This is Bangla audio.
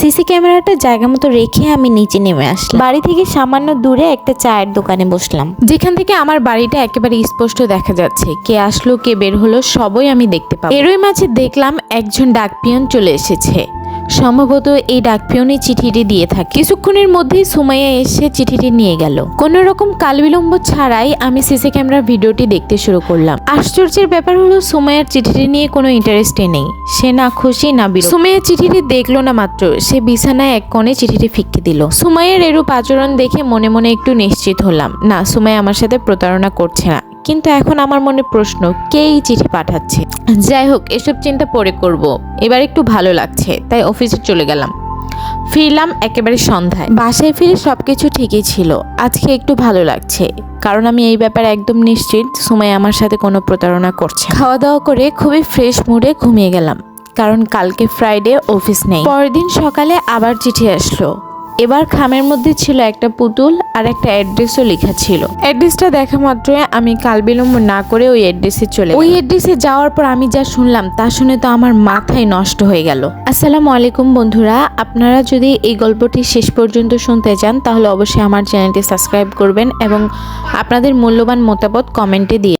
সিসি ক্যামেরাটা জায়গা মতো রেখে আমি নিচে নেমে আসলাম। বাড়ি থেকে সামান্য দূরে একটা চায়ের দোকানে বসলাম। যেখান থেকে আমার বাড়িটা একেবারে স্পষ্ট দেখা যাচ্ছে। কে আসলো, কে বের হলো, সবই আমি দেখতে পাবো। এরই মাঝে দেখলাম একজন ডাকপিয়ন চলে এসেছে। সম্ভবত এই ডাকপিয়নই চিঠিটি দিয়ে থাকে। কিছুক্ষণের মধ্যেই সুমাইয়া এসে চিঠিটি নিয়ে গেল। কোনো রকম কালবিলম্ব ছাড়াই আমি সিসি ক্যামেরার ভিডিওটি দেখতে শুরু করলাম। আশ্চর্যের ব্যাপার হলো, সুমাইয়ার চিঠিটি নিয়ে কোনো ইন্টারেস্টই নেই। সে না খুশি, না বিরক্ত। সুমাইয়া চিঠিটি দেখল না মাত্র, সে বিছানায় এক কোণে চিঠিটি ফিক্কি দিল। সুমাইয়ের এরূপ আচরণ দেখে মনে মনে একটু নিশ্চিত হলাম। না, সুমাইয়া আমার সাথে প্রতারণা করছে না। কিন্তু এখন আমার মনে প্রশ্ন, কে এই চিঠি পাঠাচ্ছে? যাই হোক, এসব চিন্তা পরে করব। এবার একটু ভালো লাগছে, তাই অফিসে চলে গেলাম। ফিরলাম একেবারে সন্ধ্যায়। বাসায় ফিরে সব কিছু ঠিকই ছিল। আজকে একটু ভালো লাগছে, কারণ আমি এই ব্যাপারে একদম নিশ্চিত সময় আমার সাথে কোনো প্রতারণা করছে খাওয়া দাওয়া করে খুবই ফ্রেশ মুডে ঘুমিয়ে গেলাম, কারণ কালকে ফ্রাইডে অফিস নেই। পরের দিন সকালে আবার চিঠি আসলো। এবার খামের মধ্যে ছিল একটা পুতুল আর একটা অ্যাড্রেসও লেখা ছিল। অ্যাড্রেসটা দেখা মাত্রই আমি কাল বিলম্ব না করে ওই অ্যাড্রেসে চলে ওই অ্যাড্রেসে যাওয়ার পর আমি যা শুনলাম তা শুনে তো আমার মাথায় নষ্ট হয়ে গেল। আসসালামু আলাইকুম বন্ধুরা, আপনারা যদি এই গল্পটি শেষ পর্যন্ত শুনতে চান, তাহলে অবশ্যই আমার চ্যানেলটি সাবস্ক্রাইব করবেন এবং আপনাদের মূল্যবান মতামত কমেন্টে দিয়ে